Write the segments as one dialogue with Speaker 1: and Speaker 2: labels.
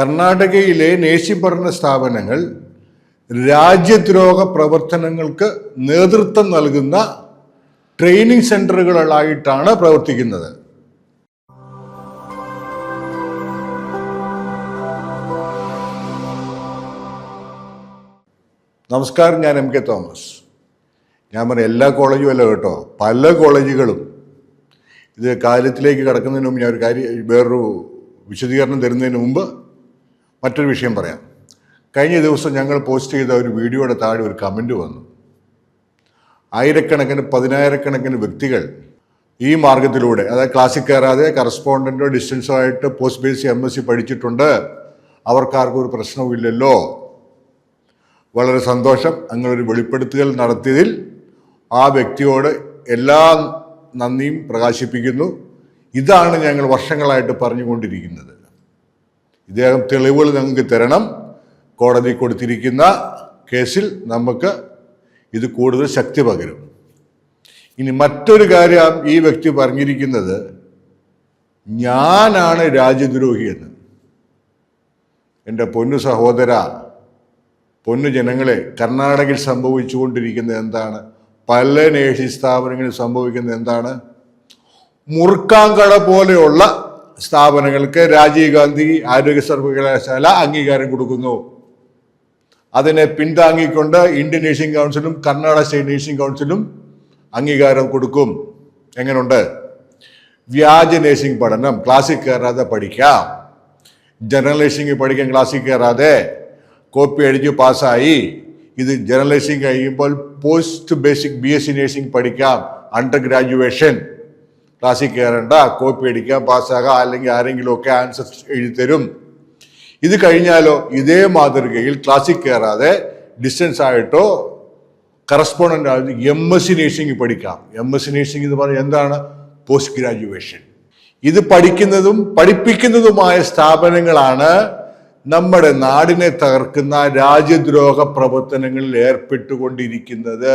Speaker 1: കർണാടകയിലെ നേശി ഭരണ സ്ഥാപനങ്ങൾ രാജ്യദ്രോഹ പ്രവർത്തനങ്ങൾക്ക് നേതൃത്വം നൽകുന്ന ട്രെയിനിങ് സെന്ററുകളായിട്ടാണ് പ്രവർത്തിക്കുന്നത്. നമസ്കാരം ഞാൻ എം കെ തോമസ്. ഞാൻ പറഞ്ഞ എല്ലാ കോളേജും അല്ല കേട്ടോ പല കോളേജുകളും. ഇത് കാര്യത്തിലേക്ക് കടക്കുന്നതിന് മുമ്പ് ഞാൻ ഒരു കാര്യം വേറൊരു വിശദീകരണം തരുന്നതിന് മുമ്പ് മറ്റൊരു വിഷയം പറയാം. കഴിഞ്ഞ ദിവസം ഞങ്ങൾ പോസ്റ്റ് ചെയ്ത ഒരു വീഡിയോയുടെ താഴെ ഒരു കമന്റ് വന്നു. ആയിരക്കണക്കിന് പതിനായിരക്കണക്കിന് വ്യക്തികൾ ഈ മാർഗത്തിലൂടെ അതായത് ക്ലാസ്സിൽ കയറാതെ കറസ്പോണ്ടന്റോ ഡിസ്റ്റൻസോ ആയിട്ട് post basic M S C പഠിച്ചിട്ടുണ്ട് അവർക്കാർക്കും ഒരു പ്രശ്നവുമില്ലല്ലോ വളരെ സന്തോഷം. അങ്ങനെ ഒരു വെളിപ്പെടുത്തൽ നടത്തിയതിൽ ആ വ്യക്തിയോട് എല്ലാ നന്ദിയും പ്രകാശിപ്പിക്കുന്നു. ഇതാണ് ഞങ്ങൾ വർഷങ്ങളായിട്ട് പറഞ്ഞുകൊണ്ടിരിക്കുന്നത്. ഇദ്ദേഹം തെളിവുകൾ ഞങ്ങൾക്ക് തരണം. കോടതി കൊടുത്തിരിക്കുന്ന കേസിൽ നമുക്ക് ഇത് കൂടുതൽ ശക്തി പകരും. ഇനി മറ്റൊരു കാര്യം ഈ വ്യക്തി പറഞ്ഞിരിക്കുന്നത് ഞാനാണ് രാജ്യദ്രോഹി എന്ന്. എന്റെ പൊന്നു സഹോദര പൊന്നു ജനങ്ങളെ കർണാടകയിൽ സംഭവിച്ചുകൊണ്ടിരിക്കുന്നത് എന്താണ്? പല നേഴ്സിംഗ് സ്ഥാപനങ്ങളിൽ സംഭവിക്കുന്നത് എന്താണ്? മുറുക്കാങ്കട പോലെയുള്ള സ്ഥാപനങ്ങൾക്ക് രാജീവ് ഗാന്ധി ആരോഗ്യ സർവകലാശാല അംഗീകാരം കൊടുക്കുന്നു. അതിനെ പിന്താങ്ങിക്കൊണ്ട് ഇന്ത്യൻ നേഴ്സിംഗ് കൗൺസിലും കർണാടക സ്റ്റേറ്റ് നേഴ്സിംഗ് കൗൺസിലും അംഗീകാരം കൊടുക്കും. എങ്ങനെയുണ്ട് വ്യാജ നേഴ്സിംഗ് പഠനം ക്ലാസ്സിൽ കയറാതെ പഠിക്കാം. ജനറൽ നേഴ്സിംഗ് പഠിക്കാൻ ക്ലാസ്സിൽ കയറാതെ കോപ്പി അടിച്ച് പാസ്സായി. ഇത് ജനറൽ നേഴ്സിംഗ് കഴിയുമ്പോൾ post basic B S C nursing പഠിക്കാം. Under graduation. ക്ലാസ്സിൽ കയറേണ്ട കോപ്പി അടിക്കാം പാസ്സാകാം അല്ലെങ്കിൽ ആരെങ്കിലും ഒക്കെ ആൻസർ എഴുതി തരും ഇത് കഴിഞ്ഞാലോ ഇതേ മാതൃകയിൽ ക്ലാസ്സിൽ കയറാതെ ഡിസ്റ്റൻസ് ആയിട്ടോ കറസ്പോണ്ടന്റ് ആയിട്ട് എം എസ് സി നേഴ്സിംഗ് പഠിക്കാം. എം എസ് സി നേഴ്സിംഗ് എന്ന് പറഞ്ഞാൽ എന്താണ്? പോസ്റ്റ് ഗ്രാജുവേഷൻ ഇത് പഠിക്കുന്നതും പഠിപ്പിക്കുന്നതുമായ സ്ഥാപനങ്ങളാണ് നമ്മുടെ നാടിനെ തകർക്കുന്ന രാജ്യദ്രോഹ പ്രവർത്തനങ്ങളിൽ ഏർപ്പെട്ടുകൊണ്ടിരിക്കുന്നത്.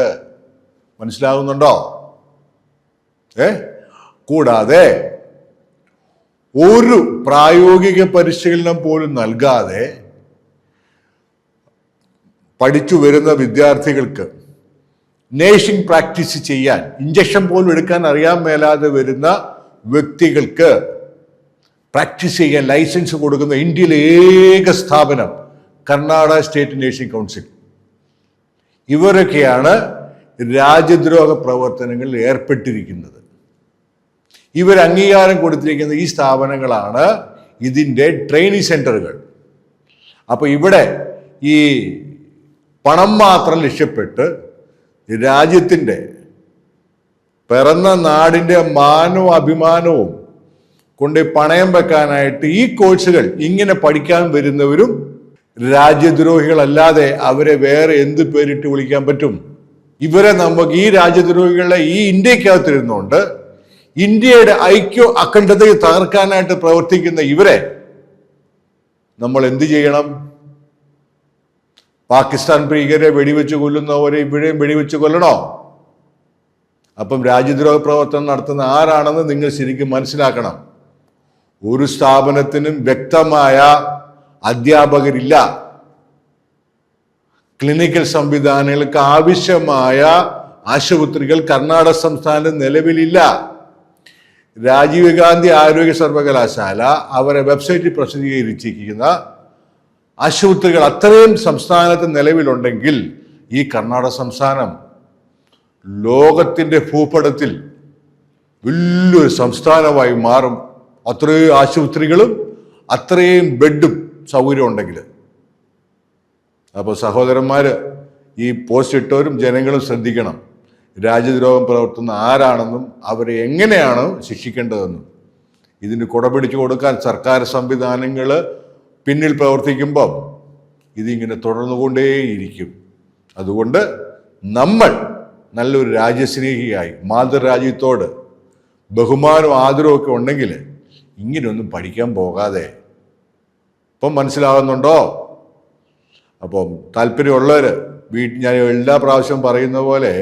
Speaker 1: മനസ്സിലാകുന്നുണ്ടോ? ഏ? കൂടാതെ ഒരു പ്രായോഗിക പരിശീലനം പോലും നൽകാതെ പഠിച്ചു വരുന്ന വിദ്യാർത്ഥികൾക്ക് നേഴ്സിംഗ് പ്രാക്ടീസ് ചെയ്യാൻ ഇഞ്ചക്ഷൻ പോലും എടുക്കാൻ അറിയാൻ മേലാതെ വരുന്ന വ്യക്തികൾക്ക് പ്രാക്ടീസ് ചെയ്യാൻ ലൈസൻസ് കൊടുക്കുന്ന ഇന്ത്യയിലെ ഏക സ്ഥാപനം കർണാടക സ്റ്റേറ്റ് നേഴ്സിംഗ് കൗൺസിൽ. ഇവരൊക്കെയാണ് രാജ്യദ്രോഹ പ്രവർത്തനങ്ങളിൽ ഏർപ്പെട്ടിരിക്കുന്നത്. ഇവർ അംഗീകാരം കൊടുത്തിരിക്കുന്ന ഈ സ്ഥാപനങ്ങളാണ് ഇതിന്റെ ട്രെയിനിങ് സെന്ററുകൾ അപ്പോൾ ഇവിടെ ഈ പണം മാത്രം ലക്ഷ്യപ്പെട്ട് രാജ്യത്തിന്റെ പിറന്ന നാടിന്റെ മാനവും അഭിമാനവും കൊണ്ട് പണയം വെക്കാനായിട്ട് ഈ കോഴ്സുകൾ ഇങ്ങനെ പഠിക്കാൻ വരുന്നവരും രാജ്യദ്രോഹികളല്ലാതെ അവരെ വേറെ എന്ത് പേരിട്ട് വിളിക്കാൻ പറ്റും? ഇവരെ നമുക്ക് ഈ രാജ്യദ്രോഹികളെ ഈ ഇന്ത്യക്കകത്തിരുന്നുകൊണ്ട് ഇന്ത്യയുടെ ഐക്യ അഖണ്ഡതയെ തകർക്കാനായിട്ട് പ്രവർത്തിക്കുന്ന ഇവരെ നമ്മൾ എന്ത് ചെയ്യണം? പാകിസ്ഥാൻ ഭീകരെ വെടിവെച്ച് കൊല്ലുന്നവരെ ഇവിടെയും വെടിവെച്ച് കൊല്ലണോ? അപ്പം രാജ്യദ്രോഹ പ്രവർത്തനം നടത്തുന്ന ആരാണെന്ന് നിങ്ങൾ ശരിക്കും മനസ്സിലാക്കണം. ഒരു സ്ഥാപനത്തിനും വ്യക്തമായ അധ്യാപകരില്ല. ക്ലിനിക്കൽ സംവിധാനങ്ങൾക്ക് ആവശ്യമായ ആശുപത്രികൾ കർണാടക സംസ്ഥാനത്ത് നിലവിലില്ല. രാജീവ് ഗാന്ധി ആരോഗ്യ സർവകലാശാല അവരെ വെബ്സൈറ്റിൽ പ്രസിദ്ധീകരിച്ചിരിക്കുന്ന ആശുപത്രികൾ അത്രയും സംസ്ഥാനത്ത് നിലവിലുണ്ടെങ്കിൽ ഈ കർണാടക സംസ്ഥാനം ലോകത്തിന്റെ ഭൂപടത്തിൽ വലിയൊരു സംസ്ഥാനമായി മാറും. അത്രയും ആശുപത്രികളും അത്രയും ബെഡും സൗകര്യം ഉണ്ടെങ്കിൽ. അപ്പോൾ സഹോദരന്മാർ ഈ പോസ്റ്റ് ഇട്ടവരും ജനങ്ങളും ശ്രദ്ധിക്കണം. രാജ്യദ്രോഹം പ്രവർത്തുന്ന ആരാണെന്നും അവരെ എങ്ങനെയാണ് ശിക്ഷിക്കേണ്ടതെന്നും. ഇതിന് കുടപിടിച്ചു കൊടുക്കാൻ സർക്കാർ സംവിധാനങ്ങൾ പിന്നിൽ പ്രവർത്തിക്കുമ്പം ഇതിങ്ങനെ തുടർന്നുകൊണ്ടേയിരിക്കും. അതുകൊണ്ട് നമ്മൾ നല്ലൊരു രാജ്യസ്നേഹിയായി മാതൃരാജ്യത്തോട് ബഹുമാനവും ആദരവൊക്കെ ഉണ്ടെങ്കിൽ ഇങ്ങനെയൊന്നും പഠിക്കാൻ പോകാതെ. ഇപ്പം മനസ്സിലാകുന്നുണ്ടോ അപ്പം താല്പര്യമുള്ളവർ വീട്ടിൽ ഞാൻ എല്ലാ പ്രാവശ്യവും പറയുന്ന പോലെ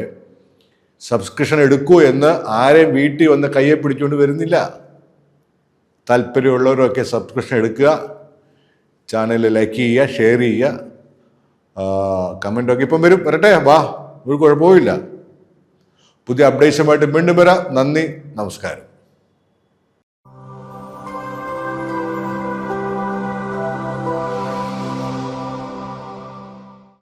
Speaker 1: സബ്സ്ക്രിപ്ഷൻ എടുക്കൂ എന്ന് ആരെയും വീട്ടിൽ വന്ന് കയ്യെ പിടിച്ചുകൊണ്ട് വരുന്നില്ല. താല്പര്യമുള്ളവരൊക്കെ സബ്സ്ക്രിപ്ഷൻ എടുക്കുക. ചാനൽ ലൈക്ക് ചെയ്യുക ഷെയർ ചെയ്യുക. കമന്റൊക്കെ ഇപ്പം വരും. വരട്ടെ വാ. ഒരു കുഴപ്പമില്ല പുതിയ അപ്ഡേഷനുമായിട്ട് വീണ്ടും വരാം. നന്ദി നമസ്കാരം.